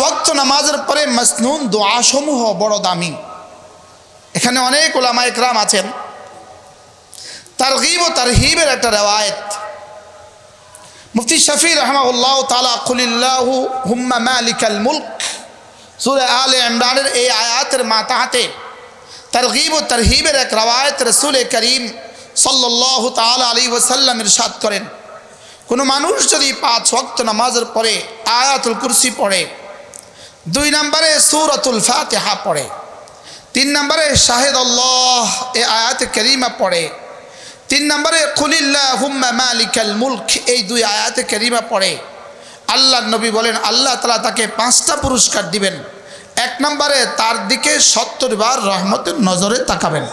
ওয়াক্ত নামাজের পরে মাসনুন দোয়াসমূহ বড় দামি। এখানে অনেক ওলামা একরাম আছেন। তারগিব ও তারহিবের একটা রেওয়ায়ত। মুফতি শফি রহমাউল্লাহ তালা খুলিল্লাহু হুম্মা মালিকাল মুলক। সুরে আলে ইমরানের এই আয়াতের মাতাহাতে তারগিব ও তারহিবের এক রওয়ায়ত রসুল করিম সাল্লাহ তালা আলী ওসাল্লাম ইরশাদ করেন। কোনো মানুষ যদি পাঁচ ওয়াক্ত নামাজের পরে আয়াতুল কুরসি পড়ে দুই নম্বরে সুরতুল ফাতেহা পড়ে। তিন নম্বরে শাহেদ আল্লাহ এ আয়াত করিমা পড়ে। তিন নম্বরে খুলিল্লাহ হুম্মা মালিকাল মুলক এই দুই আয়াতে করিমা পড়ে। আল্লাহ নবী বলেন, আল্লাহ তালা তাকে পাঁচটা পুরস্কার দিবেন। এক নম্বরে তার দিকে সত্তর বার রহমতের নজরে তাকাবেন।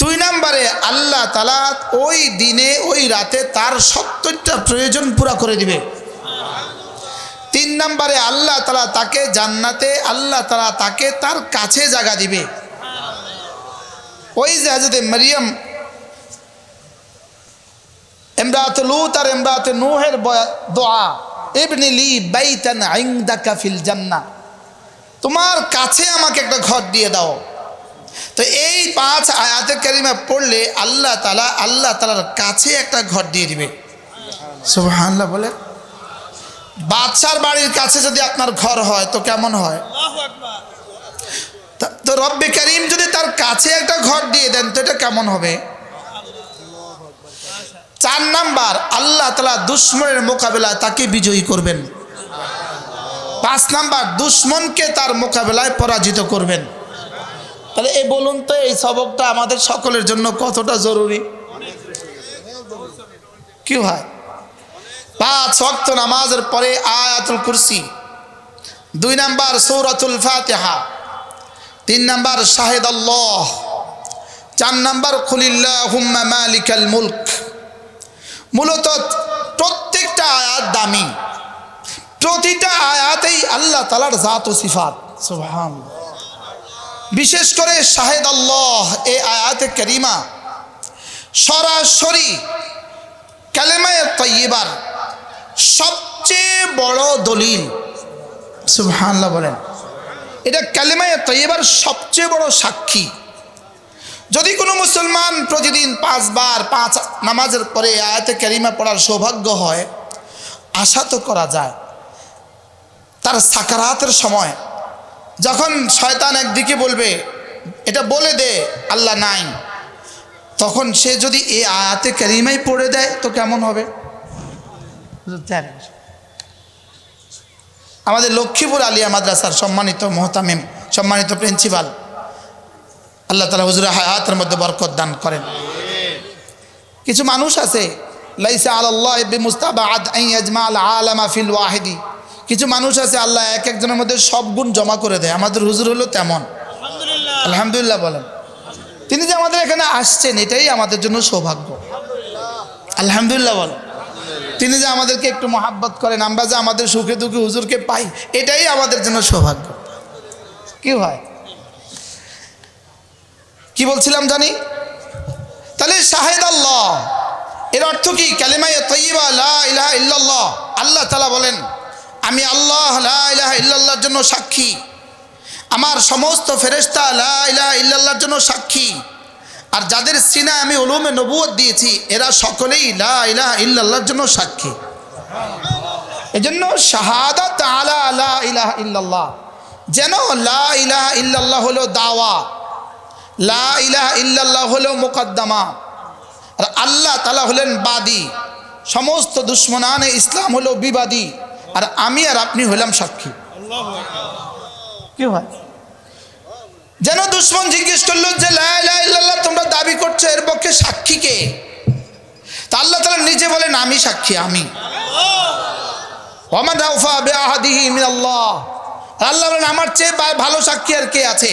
দুই নম্বরে আল্লাহ তালা ওই দিনে, ওই রাতে তার সত্তরটা প্রয়োজন পুরা করে দিবে। তিন নম্বরে আল্লাহ তালা তাকে জান্নাতে, আল্লাহ তালা তাকে তার কাছে জায়গা দিবে। ওই যে হাজরতে মারিয়াম এমরাত লুত আর এমরাত নুহের দোয়া, ইবনি লি বাইতান আইন্দাকা ফিল জান্নাহ তোমার কাছে আমাকে একটা ঘর দিয়ে দাও। তো এই পাঁচ আয়াতে কারিমা পড়লে আল্লাহ তালা আল্লাহ তালার কাছে একটা ঘর দিয়ে দিবে। সুবহানাল্লাহ বলে বাদশার বাড়ির কাছে যদি আপনার ঘর হয় তো কেমন হয়? তো রব্বে করিম যদি তার কাছে একটা ঘর দিয়ে দেন তো এটা কেমন হবে? চার নাম্বার আল্লাহ তালা দুশ্মনের মোকাবেলায় তাকে বিজয়ী করবেন। পাঁচ নাম্বার দুশ্মনকে তার মোকাবেলায় পরাজিত করবেন। তাহলে এই বলুন তো এই সবকটা আমাদের সকলের জন্য কতটা জরুরি? কি হয়? পাঁচ ওয়াক্ত নামাজের পরে আয়াতুল কুরসি। দুই নাম্বার সৌরাতুল ফাতেহা। তিন নাম্বার শাহেদ আল্লাহ। চার নাম্বার খুলিল্লাহ হুম্মা মালিকাল মুলক। মূলত প্রত্যেকটা আয়াত দামি। প্রতিটা আয়াতেই আল্লাহ তালার জাত ও সিফাত। বিশেষ করে শাহেদ আল্লাহ, এ আয়াতে করিমা। সরাসরি কালেমায় তৈবার সবচেয়ে বড় দলিল। সুবহানাল্লাহ বলেন। এটা কালেমায় তৈবার সবচেয়ে বড় সাক্ষী। যদি কোনো মুসলমান প্রতিদিন পাঁচবার পাঁচ নামাজের পরে আয়াতে কারিমা পড়ার সৌভাগ্য হয়, আশা তো করা যায়। তার সাকারাতের সময় যখন শয়তান একদিকে বলবে, এটা বলে দে, আল্লাহ নাই। তখন সে যদি এই আয়াতে কারিমাই পড়ে দেয়, তো কেমন হবে? আমাদের লক্ষ্মীপুর আলিয়া মাদ্রাসার সম্মানিত মোহতামিম সম্মানিত প্রিন্সিপাল আল্লাহ তালা হুজুর হায়াতের মধ্যে বরকত দান করেন। কিছু মানুষ আছে লাইসা আল্লাহ মুস্তাবাদ আল আলামা ফিল ওয়াহিদি। কিছু মানুষ আছে আল্লাহ এক একজনের মধ্যে সব গুণ জমা করে দেয়। আমাদের হুজুর হলো তেমন। আলহামদুলিল্লাহ বলেন। তিনি যে আমাদের এখানে আসছেন এটাই আমাদের জন্য সৌভাগ্য। আলহামদুলিল্লাহ বলেন। তিনি যে আমাদেরকে একটু মহাব্বত করেন, আমরা যে আমাদের সুখে দুঃখে হুজুরকে পাই, এটাই আমাদের জন্য সৌভাগ্য। কি হয়? কি বলছিলাম জানি? তাহলে শাহেদ আল্লাহ। এর অর্থ কি? কালিমায় তৈবা ইলাহা আল্লাহ তালা বলেন, আমি আল্লাহ ইলাহা ইল্লাল্লাহর জন্য সাক্ষী। আমার সমস্ত ফেরেস্তা ইলাহা ইল্লাল্লাহর জন্য সাক্ষী। আর যাদের সিনা আমি উলুমে নবুয়ত দিয়েছি, এরা সকলেই লা ইলাহা ইল্লাল্লাহর জন্য সাক্ষী। এজন্য শাহাদাত আলা লা ইলাহা ইল্লাল্লাহ। যেন লা ইলাহা ইল্লাল্লাহ হলো দাওয়া, লা ইলাহা ইল্লাল্লাহ হলো মোকদ্দমা, আর আল্লাহ তালা হলেন বাদী। সমস্ত দুশ্মনানে ইসলাম হলো বিবাদী, আর আমি আর আপনি হলাম সাক্ষী। কি হয়? যেন দুশ্মন জিজ্ঞেস করল যে লা ইলাহা ইল্লাল্লাহ তোমরা দাবি করছ এর পক্ষে সাক্ষী কে? তা আল্লাহ তালা নিজে বলেন আমি সাক্ষী আমি। মিনাল্লাহ। আল্লাহ বলেন আমার চেয়ে ভালো সাক্ষী আর কে আছে?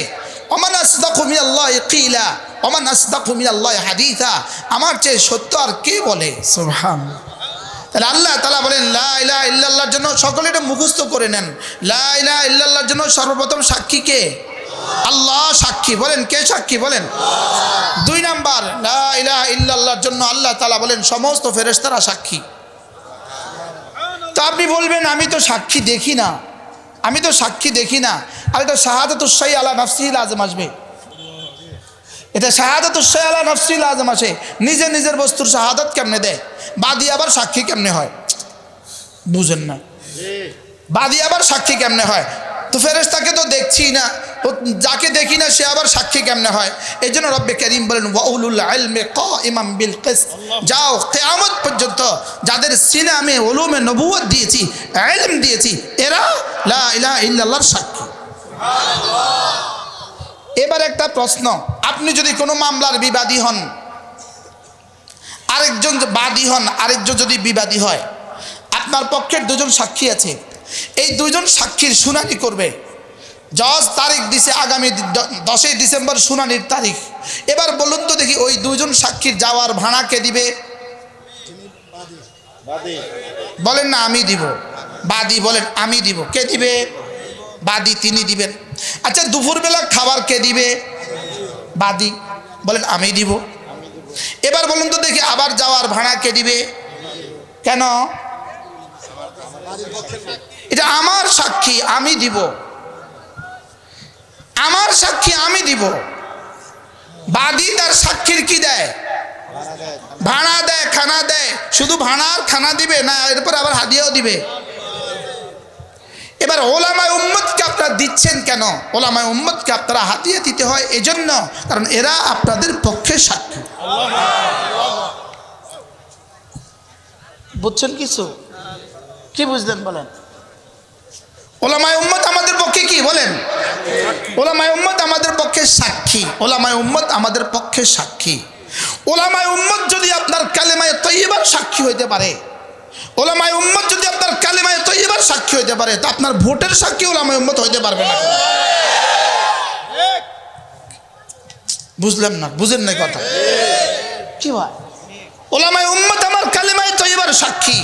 ওমান আসদাকু মিনাল্লাহ কিলা। ওমান আসদাকু মিনাল্লাহ হাদিসা। আমার চেয়ে সত্য আর কে বলে? সুবহান তাহলে আল্লাহ তালা বলেন লা ইলাহা ইল্লাল্লাহর জন্য সকলে এটা মুখস্থ করে নেন। লা ইলাহা ইল্লাল্লাহর জন্য সর্বপ্রথম সাক্ষী কে? আল্লাহ সাক্ষী বলেন কে সাক্ষী বলেন? দুই নাম্বার লা ইলাহা ইল্লাল্লাহর জন্য আল্লাহ তালা বলেন সমস্ত ফেরেশতারা সাক্ষী। তো আপনি বলবেন আমি তো সাক্ষী দেখি না। আমি তো সাক্ষী দেখি না। আর এটা শাহাদাত উৎসাহী আলা নফসিল আজম আসবে। এটা শাহাদাত উৎসাহী আলা নফসিল আজম আসে। নিজে নিজের বস্তুর শাহাদাত কেমনে দেয়? বাদি আবার সাক্ষী কেমনে হয়? বুঝেন না। বাদি আবার সাক্ষী কেমনে হয়? তো ফেরেশতাকে তো দেখছি না। যাকে দেখি না, সে আবার সাক্ষী কেমনে হয়? এই জন্য রব্বে করিম বলেন ইমাম বিল যাও, কেয়ামত পর্যন্ত যাদের সিনে আমি ওলুমে নবুয়ত দিয়েছি, ইলম দিয়েছি, এরা লা ইলাহা ইল্লাল্লাহর সাক্ষী। এবার একটা প্রশ্ন, আপনি যদি কোনো মামলার বিবাদী হন, আরেকজন বাদী হন, আরেকজন যদি বিবাদী হয়, আপনার পক্ষের দুজন সাক্ষী আছে। এই দুজন সাক্ষীর শুনানি করবে। জজ তারিখ দিছে আগামী দশই ডিসেম্বর শুনানির তারিখ। এবার বলুন তো দেখি ওই দুজন সাক্ষীর যাওয়ার ভাড়া কে দিবে? বলেন না আমি দিব। বাদী বলেন আমি দিব। কে দিবে? বাদি তিনি দিবেন। আচ্ছা দুপুরবেলা খাবার কে দিবে? বাদি। বলেন আমি দিব। এবার বলুন তো দেখি আবার যাওয়ার ভাড়া কে দিবে? কেন? এটা আমার সাক্ষী, আমি দিব। আমার সাক্ষী, আমি দিব। বাদী তার সাক্ষীর কি দেয়? ভাড়া দেয়, খানা দেয়। শুধু ভাড়া আর খানা দিবে না এরপর আবার হাদিয়াও দিবে? এবার ওলামায় উম্মতকে আপনারা দিচ্ছেন কেন? ওলামায় উম্মতকে আপনারা হাতিয়ে দিতে হয় এজন্য, কারণ এরা আপনাদের পক্ষে সাক্ষী। বুঝছেন কিছু? কি বুঝলেন বলেন? ওলামায় উম্মত আমাদের পক্ষে কি? বলেন। ওলামায় উম্মত আমাদের পক্ষে সাক্ষী। ওলামায় উম্মত আমাদের পক্ষে সাক্ষী। ওলামায় উম্মত যদি আপনার কালেমায় তৈবার সাক্ষী হইতে পারে ওলামায় উম্মত যদি আপনার কালেমায় তৈবার সাক্ষী হইতে পারে তা আপনার ভোটের সাক্ষী ওলামায় উম্মত হইতে পারবে না। বুঝলাম না? বুঝেন না কথা? কি ভাই ওলামায় উম্মত আমার কালেমায় তৈবার সাক্ষী।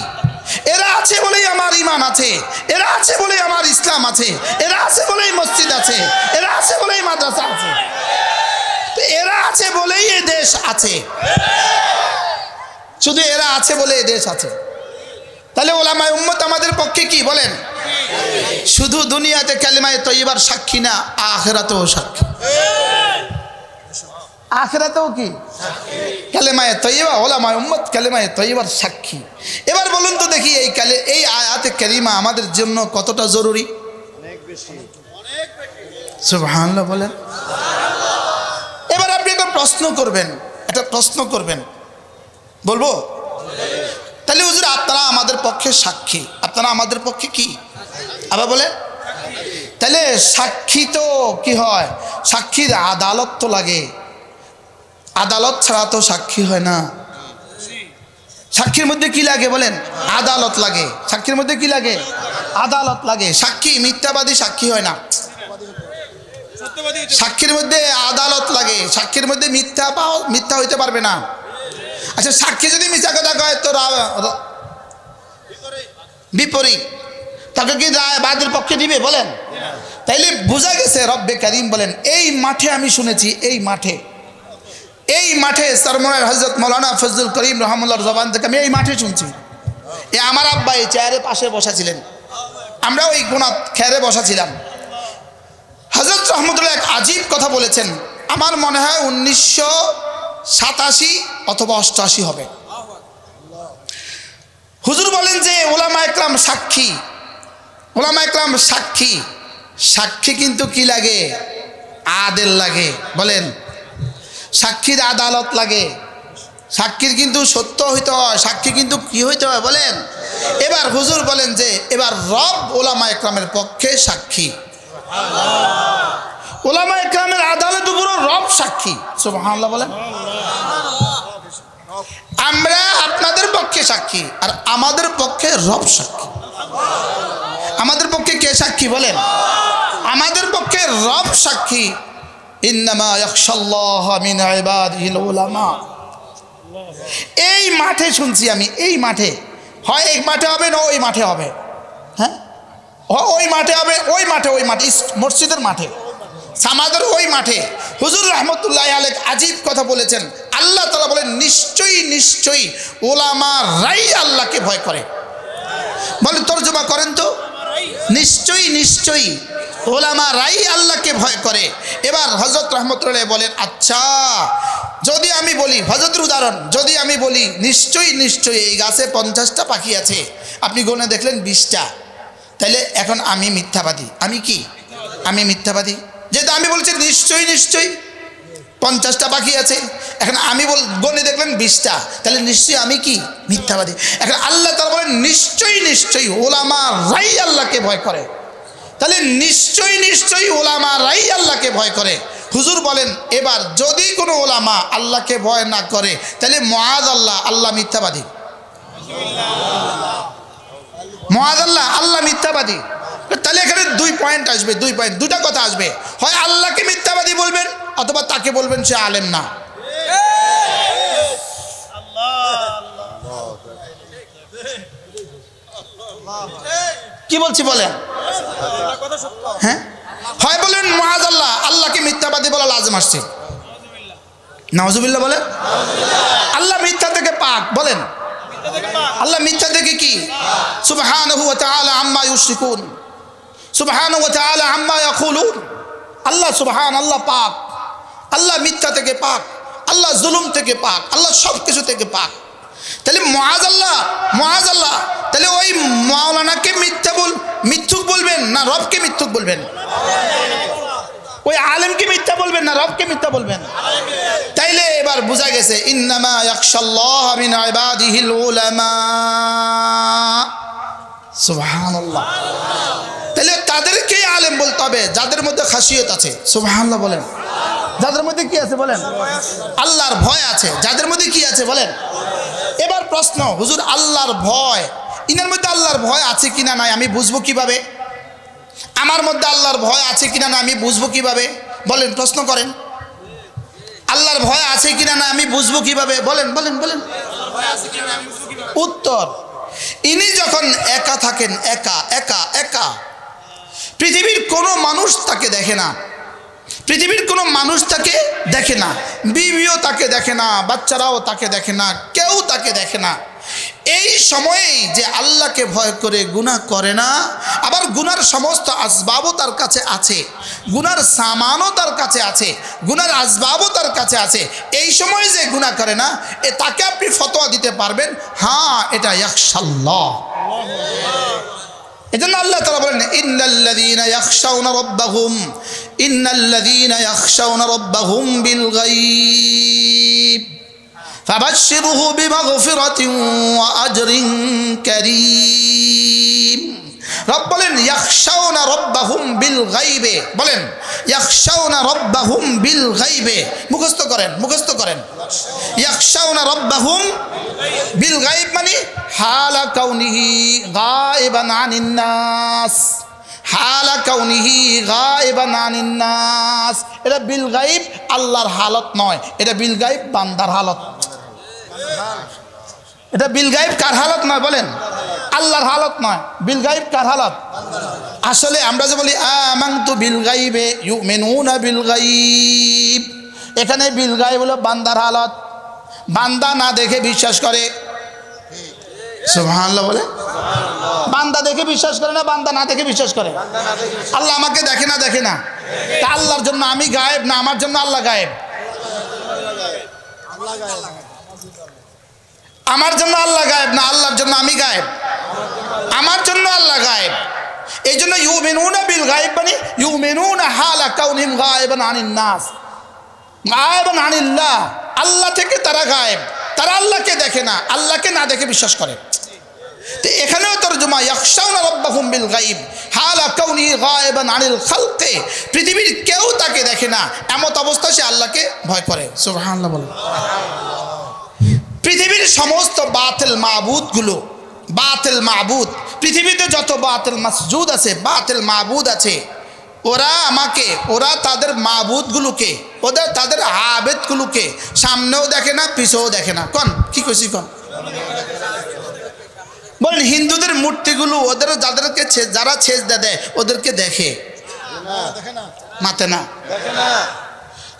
এরা আছে বলেই আমার ইমান আছে। এরা আছে বলেই আমার ইসলাম আছে। এরা আছে বলেই মসজিদ আছে। এরা আছে বলেই মাদ্রাসা আছে। এরা আছে বলেই এ দেশ আছে। শুধু এরা আছে বলে এ দেশ আছে। তাহলে ওলামায় উম্মত আমাদের পক্ষে কি বলেন? শুধু দুনিয়াতে কালিমায় তৈবার সাক্ষী না, আখেরাতেও সাক্ষী। আখেরাতেও কি? কালেমায় তৈবা ওলামায় উম্মত, কালেমায় তৈবার সাক্ষী। এবার বলুন তো দেখি এই কালে, এই আয়াতে কালিমা আমাদের জন্য কতটা জরুরি? সুবহানাল্লাহ বলেন। এবার আপনি একটা প্রশ্ন করবেন, একটা প্রশ্ন করবেন। বলব? তাহলে হুজুর, আপনারা আমাদের পক্ষে সাক্ষী, আপনারা আমাদের পক্ষে কি? আবার বলে তাহলে সাক্ষী তো কি হয়? সাক্ষীর আদালত তো লাগে। আদালত ছাড়া তো সাক্ষী হয় না। সাক্ষীর মধ্যে কি লাগে বলেন? আদালত লাগে। সাক্ষীর মধ্যে কি লাগে? আদালত লাগে। সাক্ষী, মিথ্যাবাদী সাক্ষী হয় না। সাক্ষীর মধ্যে আদালত লাগে। সাক্ষীর মধ্যে মিথ্যা পাও মিথ্যা হইতে পারবে না। আচ্ছা সাক্ষী যদি মিথ্যা কথা কয় তো বিপরীত। তাকে কি রায় বাদের পক্ষে দিবে বলেন? তাইলে বোঝা গেছে রব্বে করিম বলেন, এই মাঠে আমি শুনেছি, এই মাঠে এই মাঠে সরমনের হজরত মৌলানা ফজলুল করিম রহমুল্লার জবান থেকে আমি এই মাঠে শুনছি। এ আমার আব্বা এই চেয়ারে পাশে বসা ছিলেন আমরা ওই কোনা খেয়ারে বসা ছিলাম হজরত রহমতুল্লাহ এক আজীব কথা বলেছেন, আমার মনে হয় উনিশশো সাতাশি অথবা অষ্টআশি হবে। হুজুর বলেন যে, ওলামা একরাম সাক্ষী, ওলামা একরাম সাক্ষী সাক্ষী কিন্তু কি লাগে? আদেল লাগে। বলেন সাক্ষীর আদালত লাগে। সাক্ষীর কিন্তু সত্য হইতে হয়, সাক্ষী কিন্তু কি হইতে হয় বলেন? এবার হুজুর বলেন যে, এবার রব ওলামা একরামের পক্ষে সাক্ষী। ওলামা একরামের আদালত উপরও রব সাক্ষী। সুবহানাল্লাহ বলেন। আমরা আপনাদের পক্ষে সাক্ষী আর আমাদের পক্ষে রব সাক্ষী। আমাদের পক্ষে কে সাক্ষী বলেন? আমাদের পক্ষে রব সাক্ষী। এই মাঠে শুনছি আমি, এই মাঠে। হয় এই মাঠে হবে না ওই মাঠে হবে? হ্যাঁ? ওই মাঠে হবে, ওই মাঠে ওই মাঠে মসজিদের মাঠে। সামাদের ওই মাঠে। হুজুর রহমতুল্লাহ আলেক আজীব কথা বলেছেন। আল্লাহ তালা বলেন, নিশ্চয়ই নিশ্চয়ই ওলামা রাই আল্লাহকে ভয় করে। বলে তর্জমা করেন তো? নিশ্চয়ই নিশ্চয়ই। ওলামা রাই আল্লাহকে ভয় করে। এবার হজরত রহমতুল্লাহ বলেন আচ্ছা যদি আমি বলি হজরতের উদাহরণ, যদি আমি বলি, নিশ্চয়ই নিশ্চয়ই এই গাছে পঞ্চাশটা পাখি আছে। আপনি গনে দেখলেন বিশটা। তাহলে এখন আমি মিথ্যাবাদী। আমি কি? আমি মিথ্যাবাদী? যেহেতু আমি বলছি, নিশ্চয়ই নিশ্চয়ই পঞ্চাশটা পাখি আছে। এখন আমি বল, গনে দেখলেন বিশটা। তাহলে নিশ্চয়ই আমি কি? মিথ্যাবাদী। এখন আল্লাহ তারা বলেন, নিশ্চয়ই নিশ্চয়ই ওলামা রাই আল্লাহকে ভয় করে। তাহলে নিশ্চয়ই নিশ্চয়ই ওলামা রাই আল্লাহকে ভয় করে। হুজুর বলেন, এবার যদি কোনো ওলামা আল্লাহকে ভয় না করে, তাহলে মহাজ আল্লাহ আল্লাহ মিথ্যাবাদী। মহাজ আল্লাহ আল্লাহ মিথ্যাবাদী। তাহলে এখানে দুই পয়েন্ট আসবে, দুই পয়েন্ট দুটা কথা আসবে। হয় আল্লাহকে মিথ্যাবাদী বলবেন, অথবা তাকে বলবেন সে আলেম না। কি বলছি বলেন? হ্যাঁ? হয় বলেন, মহাজ আল্লাহ, আল্লাহকে মিথ্যাবাদী বলা লাজম আসছে। নওয়াজুবিল্লাহ বলেন। আল্লাহ মিথ্যা থেকে পাক, বলেন। আল্লাহ মিথ্যা থেকে কি? তাআলা আম্মা ওয়া তাআলা আম্মা ইয়াকুলুন। আল্লাহ সুবহান আল্লাহ পাক। আল্লাহ মিথ্যা থেকে পাক। আল্লাহ জুলুম থেকে পাক। আল্লাহ সব কিছু থেকে পাক। তাহলে মহাজ আল্লাহ মহাজ আল্লাহ। তাহলে ওই মাওলানাকে মিথ্যা বল, মিথ্যুক বলবেন না রবকে মিথ্যুক বলবেন? ওই আলেমকে মিথ্যা বলবেন না রবকে মিথ্যা বলবেন? তাইলে এবার বোঝা গেছে উলামা। সুবহানাল্লাহ। তাহলে আলেম বলতে হবে, যাদের মধ্যে খাসিয়ত আছে। সুবহানাল্লাহ বলেন। যাদের মধ্যে কি আছে বলেন? আল্লাহর ভয় আছে, যাদের মধ্যে কি আছে বলেন? এবার প্রশ্ন, হুজুর, আল্লাহর ভয়, ইনার মধ্যে আল্লাহর ভয় আছে কিনা নাই? আমি বুঝব কীভাবে? আমার মধ্যে আল্লাহর ভয় আছে কিনা না আমি বুঝব কীভাবে? বলেন, প্রশ্ন করেন। আল্লাহর ভয় আছে কিনা না আমি বুঝব কীভাবে? বলেন বলেন বলেন। উত্তর, ইনি যখন একা থাকেন, একা একা একা, পৃথিবীর কোনো মানুষ তাকে দেখে না। পৃথিবীর কোনো মানুষ তাকে দেখে না, বিবিও তাকে দেখে না, বাচ্চারাও তাকে দেখে না, কেউ তাকে দেখে না। এই সময়েই যে আল্লাহকে ভয় করে গুনাহ করে না, আবার গুনার সমস্ত আসবাবও তার কাছে আছে, গুনার সামানও তার কাছে আছে, গুনার আসবাবও তার কাছে আছে, এই সময় যে গুনাহ করে না, এ তাকে আপনি ফতোয়া দিতে পারবেন হ্যাঁ এটা ইয়াকশাল্লাহ এজন্য আল্লাহ তালা বলেন ইন্নাল্লাযীনা ইয়াখশাউনা রাব্বাহুম ইন্নাল্লাযীনা ইয়াখশাউনা রাব্বাহুম বিল গায়ব ফাবাশশিরহু বিমাগফিরাতিন ওয়া আজরিন কারীম রব বলেন, ইয়াখশাউনা রাব্বাহুম বিল গায়বে বলেন, ইয়াখশাউনা রাব্বাহুম বিল গাইবে। মুখস্থ করেন মুখস্থ করেন। ইয়াখশাউনা রাব্বাহুম বিল গাইব মানে হালা কাউনিহি গায়েবান আনিন নাস। হালা কাউনিহি গায়েবান আনিন নাস। এটা বিল গাইব আল্লাহর হালত নয়, এটা বিল গাইব বান্দার হালত। এটা বিল গাইব কার হালত নয়, বলেন। আল্লাহর হালত নয়, বিল গাইব কার হালত? আসলে আমরা যে বলি আমাংতু বিল গাইবে ইউ মেনু না বিল গাইব। এখানে বিল গাইব হলো বান্দার হালত। বান্দা না দেখে বিশ্বাস করে। সুবহানাল্লাহ বলে? বান্দা দেখে বিশ্বাস করে না, বান্দা না দেখে বিশ্বাস করে? আল্লাহ আমাকে দেখে না দেখে না? তা আল্লাহর জন্য আমি গায়েব না আমার জন্য আল্লাহ গায়েব? আমার জন্য আল্লাহ গায়েব না আল্লাহর জন্য আমি গায়েব? আমার জন্য আল্লাহ গায়েব। এই জন্য ইউ মেনুনা বিল গায়েব মানে ইউ মেনুনা হালা কাউনিম গায়েবান আনিন নাস। গায়েবান আনিল্লাহ। আল্লাহ থেকে তারা গায়েব। তারা আল্লাহকে দেখে না। আল্লাহকে না দেখে বিশ্বাস করে। তো এখানেও তর্জমা ইয়াকশাউনা রাব্বাহুম বিল গায়ব। হালা কাউনি গায়বান আনিল খালকে। পৃথিবীর কেউ তাকে দেখে না। এমত অবস্থা সে আল্লাহকে ভয় করে। সুবহানাল্লাহ বলে পৃথিবীর সমস্ত বাতিল মাবুদগুলো বাতিল মাবুদ। পৃথিবীতে যত বাতিল মাসজুদ আছে, বাতিল মাবুদ আছে। ওরা আমাকে, ওরা তাদের মাবুদগুলোকে, ওদের তাদের আবেদগুলোকে সামনেও দেখে না, পিছেও দেখে না। কন, কি কইছি কন? বলেন হিন্দুদের মূর্তিগুলো ওদের যাদেরকে যারা ছেজ দেয়, ওদেরকে দেখে। মাতে না।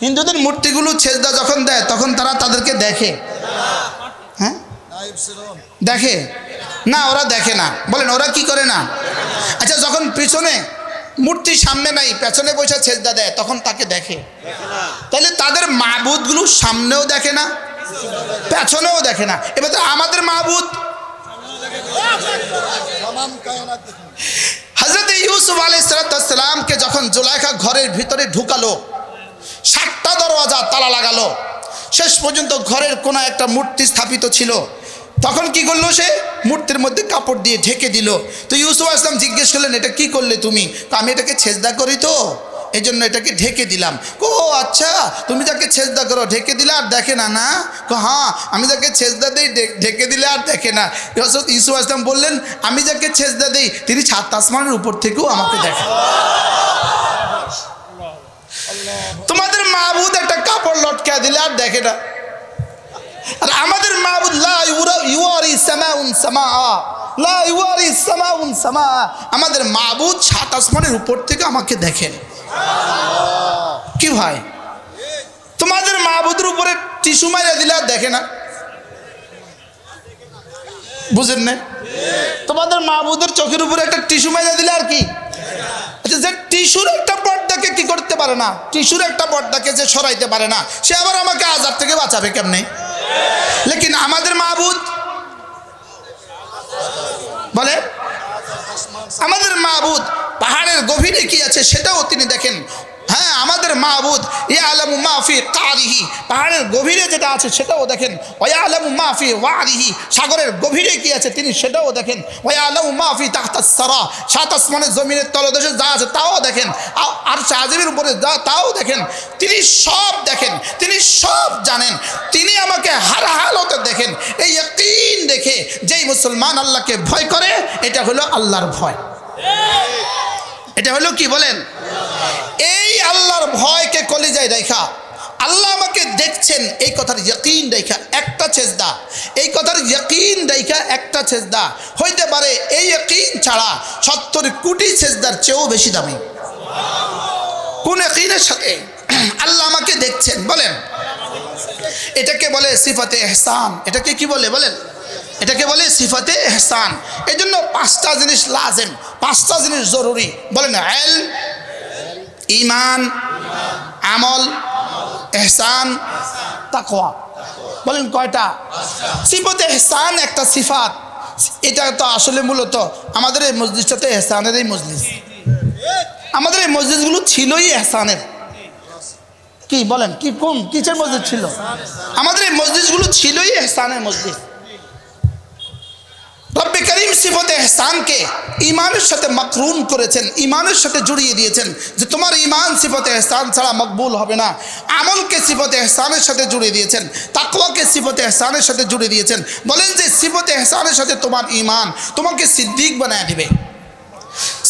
হিন্দুদের মূর্তিগুলো ছেজদা যখন দেয়, তখন তারা তাদেরকে দেখে। দেখে? না, ওরা দেখে না। বলেন, ওরা কি করে না? আচ্ছা যখন পিছনে মূর্তি সামনে নাই, পেছনে বসে ছেজদা দেয়, তখন তাকে দেখে। তাহলে তাদের মাহবুদগুলো সামনেও দেখে না, পেছনেও দেখে না। এবার তো আমাদের মাহবুদ হজরত ইউসুফ আলাইসালামকে যখন জুলাইখা ঘরের ভিতরে ঢুকালো, সাতটা দরওয়াজা তালা লাগালো, শেষ পর্যন্ত ঘরের কোনো একটা মূর্তি স্থাপিত ছিল। তখন কি করল সে? মূর্তির মধ্যে কাপড় দিয়ে ঢেকে দিল। তো ইউসুফ আসলাম জিজ্ঞেস করলেন এটা কি করলে তুমি? তো আমি এটাকে ছেজদা করি তো। এই জন্য এটাকে ঢেকে দিলাম। ও আচ্ছা তুমি যাকে ছেজদা করো ঢেকে দিলে আর দেখে না না? কো হ্যাঁ আমি যাকে ছেজদা দিই ঢেকে দিলে আর দেখে না। হজরত ইউসুফ আসলাম বললেন আমি যাকে ছেজদা দিই তিনি ছাত আসমানের উপর থেকেও আমাকে দেখেন তোমাদের মাহবুদ একটা কাপড় লটকা দিলে আর দেখে না। আর আমাদের মাহবুদ লা ইউয়ারি সামা লা সামা আমাদের মাহবুদ সাত আসমানের উপর থেকে আমাকে দেখেন। কি ভাই? তোমাদের মাহবুদের উপরে টিস্যু মারিয়া দিলে আর দেখে না। বুঝেন না তোমাদের মাহবুদের চোখের উপরে একটা টিস্যু মারিয়া দিলে আর কি? আচ্ছা যে টিস্যুর একটা পর্দাকে কি করতে পারে না? টিস্যুর একটা পর্দাকে যে সরাইতে পারে না, সে আবার আমাকে আজার থেকে বাঁচাবে কেমনে? লেকিন আমাদের মাহবুদ বলে আমাদের মাহবুদ পাহাড়ের গভীরে কি আছে সেটাও তিনি দেখেন হ্যাঁ আমাদের মাহবুদ ইয়া আলামু মাফি কারিহি। পাহাড়ের গভীরে যেটা আছে সেটাও দেখেন। ওয়া আলামু মাফি ওয়ারিহি। সাগরের গভীরে কি আছে তিনি সেটাও দেখেন। ওয়া আলামু মাফি তাহতাস সারা। সাত আসমানের জমিনের তলদেশে যা আছে তাও দেখেন। আর শাহজিবের উপরে যা তাও দেখেন। তিনি সব দেখেন। তিনি সব জানেন। তিনি আমাকে হার হালতে দেখেন। এই ইয়াকিন দেখে যেই মুসলমান আল্লাহকে ভয় করে, এটা হলো আল্লাহর ভয়। এটা হলো কি বলেন? এই আল্লাহর ভয়কে কলিজায় রেখা। আল্লাহ আমাকে দেখছেন, এই কথার ইয়কিন রেখা, একটা ছেজদা এই কথার ইয়কিন রেখা, একটা ছেজদা হইতে পারে এই ইয়কিন ছাড়া সত্তর কোটি ছেজদার চেয়েও বেশি দামি। কোন ইয়কিনের সাথে আল্লাহ আমাকে দেখছেন, বলেন। এটাকে বলে সিফাতে এহসান। এটাকে কি বলে, বলেন? এটাকে বলে সিফাতে এহসান। এই জন্য পাঁচটা জিনিস লাজেম, পাঁচটা জিনিস জরুরি। বলেন এল ইমান, আমল, এহসান, তাকওয়া। বলেন কয়টা? সিফাতে এহসান একটা সিফাত। এটা তো আসলে মূলত আমাদের এই মসজিদটাতে এহসানের এই মসজিদ আমাদের এই মসজিদগুলো ছিলই এহসানের। কি বলেন, কি কোন, কিসের মসজিদ ছিল? আমাদের এই মসজিদগুলো ছিলই এহসানের মসজিদ রব্বে করিম সিফত এহসানকে ইমানের সাথে মাকরুন করেছেন ইমানের সাথে জড়িয়ে দিয়েছেন যে তোমার ইমান সিফত এহসান ছাড়া মকবুল হবে না। আমলকে সিফত এহসানের সাথে জুড়ে দিয়েছেন, তাকওয়াকে সিফত এহসানের সাথে জুড়ে দিয়েছেন। বলেন যে সিফত এহসানের সাথে তোমার ইমান তোমাকে সিদ্দিক বানায় দিবে।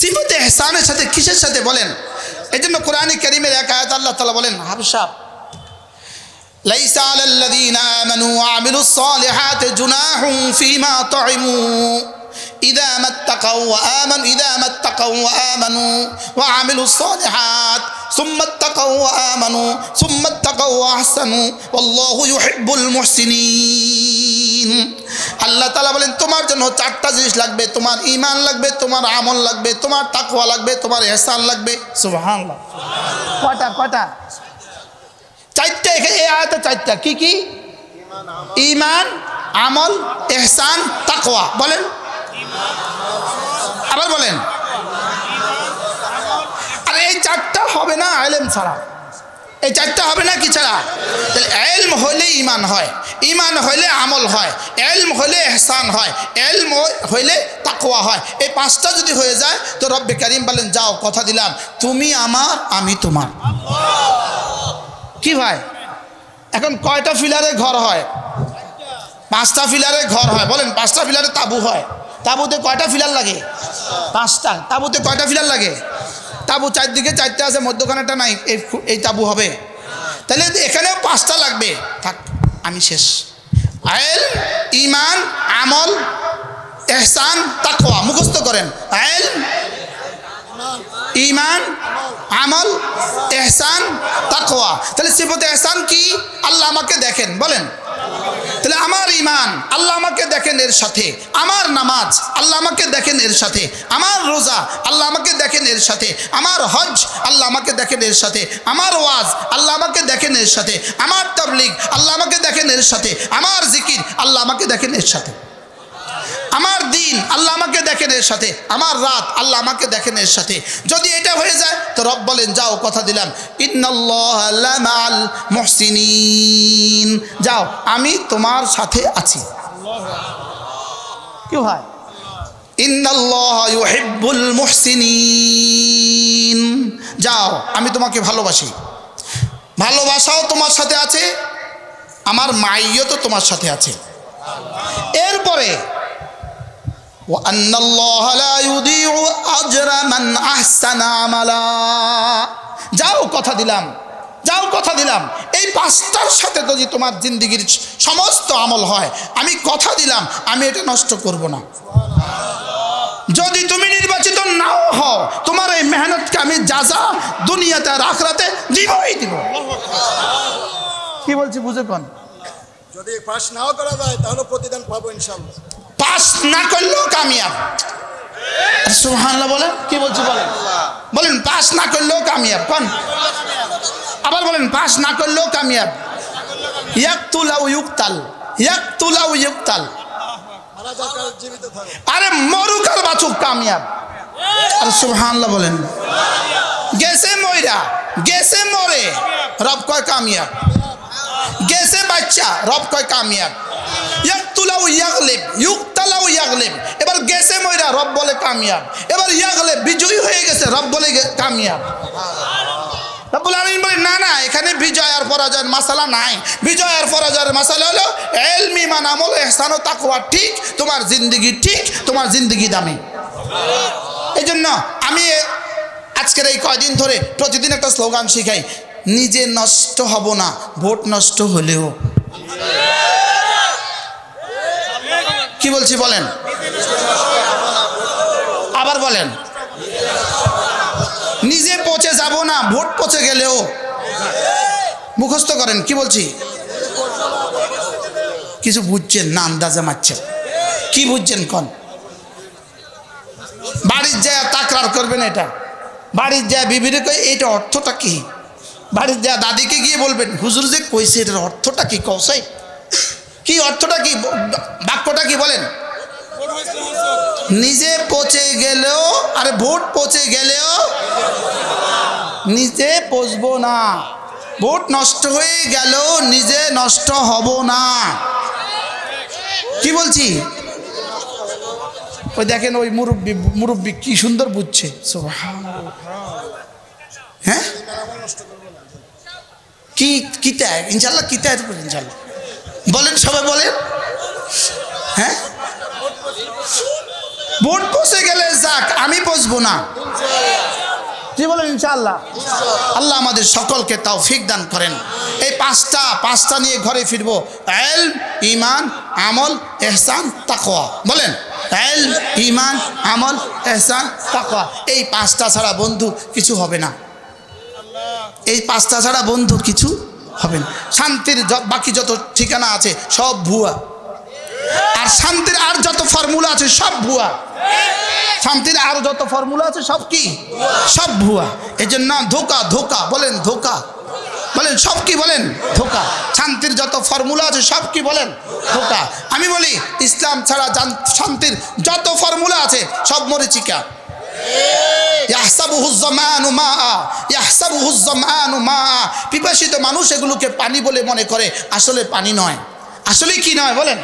সিফত এহসানের সাথে কিসের সাথে বলেন? এই জন্য কোরআনী করিমের এক আয়াত আল্লাহ তালা বলেন হাবসাব ليس على الذين آمنوا وعملوا الصالحات جناح فيما طعموا إذا ما اتقوا وآمنوا إذا ما اتقوا وآمنوا وعملوا الصالحات ثم اتقوا وآمنوا ثم اتقوا وأحسنوا والله يحب المحسنين আল্লাহ তালা বলেন তোমার জন্য চারটা জিনিস লাগবে তোমার ইমান লাগবে তোমার আমল লাগবে তোমার তাকওয়া লাগবে তোমার এহসান লাগবে সুবহানাল্লাহ কয়টা কয়টা চারটা এই আয়াতে চারটা। কি কি? ইমান, আমল, এহসান, তাকওয়া। বলেন। আবার বলেন। আর এই চারটা হবে না আলেম ছাড়া। এই চারটা হবে না কি ছাড়া? এলম হইলে ইমান হয়, ইমান হইলে আমল হয় এলম হইলে এহসান হয় এলম হইলে তাকোয়া হয়। এই পাঁচটা যদি হয়ে যায়, তো রব্বে করিম বলেন, যাও, কথা দিলাম। তুমি আমার, আমি তোমার। কি ভাই? এখন কয়টা ফিলারে ঘর হয়? পাঁচটা ফিলারে ঘর হয়। বলেন, পাঁচটা ফিলারে তাবু হয়। তাবুতে কয়টা ফিলার লাগে? পাঁচটা। তাবুতে কয়টা ফিলার লাগে? তাবু চারদিকে চারটে আছে মধ্যখানেটা নাই, এই এই তাবু হবে। তাহলে এখানেও পাঁচটা লাগবে। থাক, আমি শেষ। আয়েল ইমান আমল, এহসান, তাকওয়া, মুখস্থ করেন। আয়েল ইমান, আমল, এহসান, তাকওয়া। তাহলে সিফত এহসান কি? আল্লাহ আমাকে দেখেন, বলেন। তাহলে আমার ইমান, আল্লাহ আমাকে দেখেন এর সাথে। আমার নামাজ, আল্লাহ আমাকে দেখেন এর সাথে। আমার রোজা, আল্লাহ আমাকে দেখেন এর সাথে। আমার হজ আল্লাহ আমাকে দেখেন এর সাথে। আমার ওয়াজ, আল্লাহ আমাকে দেখেন এর সাথে। আমার তবলিগ, আল্লাহ আমাকে দেখেন এর সাথে। আমার জিকির, আল্লাহ আমাকে দেখেন এর সাথে। আমার দিন আল্লাহ আমাকে দেখেন এর সাথে আমার রাত আল্লাহ আমাকে দেখেন এর সাথে। যদি এটা হয়ে যায় তো রব বলেন যাও কথা দিলাম। ইন্নাল মহসিনিন। যাও আমি তোমার সাথে আছি। কি হয় ইন্নাল্লাহ ইউহিব্বুল মুহসিনিন। যাও আমি তোমাকে ভালোবাসি। ভালোবাসাও তোমার সাথে আছে আমার মাইও তো তোমার সাথে আছে। এরপরে وأن الله لا يضيع أجر من أحسن عملا যাও কথা দিলাম যাও কথা দিলাম এই পাঁচটার সাথে যদি তোমার জিন্দগির সমস্ত আমল হয় আমি কথা দিলাম আমি এটা নষ্ট করব না যদি তুমি নির্বাচিত নাও হও তোমার এই মেহনতকে আমি যাজা দুনিয়াতে আর আখরাতে দিবই দিব কি বলছি বুঝে কোন যদি পাশ নাও করা যায় তাহলে প্রতিদান পাবো ইনশাল্লাহ পাস না করলেও কামিয়াব। সুহান্লা বলেন, কি বলছি বলেন? বলেন, পাস না করলেও কামিয়াব। কোন? আবার বলেন, পাস না করলেও কামিয়াব। ইউকতাল ইয়াকতুলাউ ইউকতাল জীবিত থাকো আরে মরুক আর বাঁচুক কামিয়াব। আর সুবহানাল্লাহ বলেন। গেছে ময়রা গেছে মরে, রব কয় কামিয়াব। গেছে বাচ্চা, রব কয় কামিয়াব। ইয়াকতুলাউ ইয়াগলিব ইউকতালাউ ইয়াগলিব। এবার গেছে ময়রা, রব বলে কামিয়াব। এবার ইয়াগলিব, বিজয়ী হয়ে গেছে, রব বলে কামিয়াব। রব্বুল আলামিন বলে, না না, এখানে বিজয় আর পরাজয়ের মাসালা নাই। বিজয় আর পরাজয়ের মাসালা হলো এলমি মান আমল, এহসান ও তাকওয়া ঠিক, তোমার জিন্দগি ঠিক, তোমার জিন্দগি দামি। এই জন্য আমি আজকের এই কয়দিন ধরে প্রতিদিন একটা স্লোগান শিখাই, নিজে নষ্ট হব না, ভোট নষ্ট হলেও। কি বলছি বলেন? আবার বলেন। নিজে পচে যাব না, ভোট পচে গেলেও। মুখস্থ করেন, কি বলছি? কিছু বুঝছেন না, আন্দাজে মারছেন। কি বুঝছেন কন? বাড়ির যায় তাকরার করবেন এটা। বাড়ির যায় বিবিরে কই এইটা অর্থটা কি? বাড়ির যায় দাদিকে গিয়ে বলবেন, হুজুর যে কইছে এটার অর্থটা কি? কৌশাই কি অর্থটা কি? বাক্যটা কি বলেন? নিজে পচে গেলেও, আরে ভোট পচে গেলেও নিজে পচবো না। ভোট নষ্ট হয়ে গেলেও নিজে নষ্ট হব না। কি বলছি? ওই দেখেন ওই মুরব্বী মুরব্বী কি সুন্দর বুঝছে। হ্যাঁ? কি কি ত্যাগ? ইনশাল্লাহ কি ত্যাগ ইনশাল্লাহ বলেন সবাই বলেন। হ্যাঁ? ভোট পচে গেলে যাক আমি পচবো না। কি বলেন ইনশাআল্লাহ। আল্লাহ আমাদের সকলকে তাও ফিক দান করেন। এই পাঁচটা পাঁচটা নিয়ে ঘরে ফিরবো। এল ইমান আমল এহসান তাকওয়া। বলেন এল ইমান আমল এহসান তাকওয়া। এই পাঁচটা ছাড়া বন্ধু কিছু হবে না। এই পাঁচটা ছাড়া বন্ধু কিছু হবে না। শান্তির বাকি যত ঠিকানা আছে, সব ভুয়া। আর শান্তির আর যত ফর্মুলা আছে, সব ভুয়া। শান্তির আর যত ফর্মুলা আছে, সব কি? সব ভুয়া। এই জন্য ধোকা ধোকা, বলেন ধোকা। বলেন, সব কি বলেন? ধোকা। শান্তির যত ফর্মুলা আছে, সব কি বলেন? ধোকা। আমি বলি, ইসলাম ছাড়া শান্তির যত ফর্মুলা আছে, সব মরিচিকা। পিপাসিত মানুষ এগুলোকে পানি বলে মনে করে। আসলে পানি নয়। আসলে কি নয় বলেন?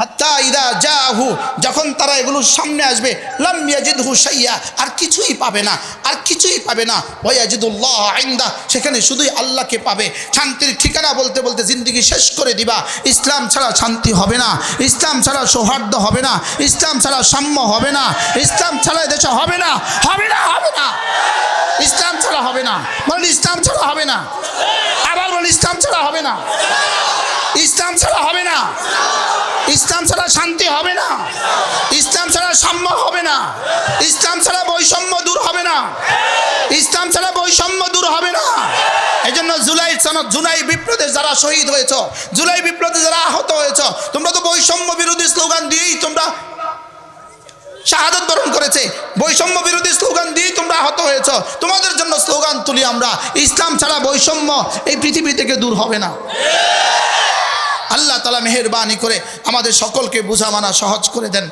হাত্তা ইদা জাহু, যখন তারা এগুলোর সামনে আসবে, লাম ইয়াজিদহু শাইয়া, আর কিছুই পাবে না, আর কিছুই পাবে না। ওয়াজিদুল্লাহ আইন্দা সেখানে শুধুই আল্লাহকে পাবে। শান্তির ঠিকানা বলতে বলতে জিন্দগি শেষ করে দিবা। ইসলাম ছাড়া শান্তি হবে না, ইসলাম ছাড়া সৌহার্দ্য হবে না, ইসলাম ছাড়া সাম্য হবে না, ইসলাম ছাড়া দেশে হবে না হবে না হবে না। ইসলাম ছাড়া হবে না। বলেন, ইসলাম ছাড়া হবে না। আবার বলেন, ইসলাম ছাড়া হবে না। ইসলাম ছাড়া হবে না। ইসলাম ছাড়া শান্তি হবে না। ইসলাম ছাড়া সাম্য হবে না। ইসলাম ছাড়া বৈষম্য দূর হবে না। ইসলাম ছাড়া বৈষম্য দূর হবে না। এই জন্য জুলাই সনদ, জুলাই বিপ্লবে যারা শহীদ হয়েছ, জুলাই বিপ্লবে যারা আহত হয়েছ, তোমরা তো বৈষম্য বিরোধী স্লোগান দিয়েই তোমরা শাহাদত বরণ করেছে। বৈষম্য বিরোধী স্লোগান দিয়েই তোমরা আহত হয়েছ। তোমাদের জন্য স্লোগান তুলি আমরা। ইসলাম ছাড়া বৈষম্য এই পৃথিবী থেকে দূর হবে না। আল্লাহ তালা মেহরবানি করে আমাদের সকলকে বুঝা মানা সহজ করে দেন।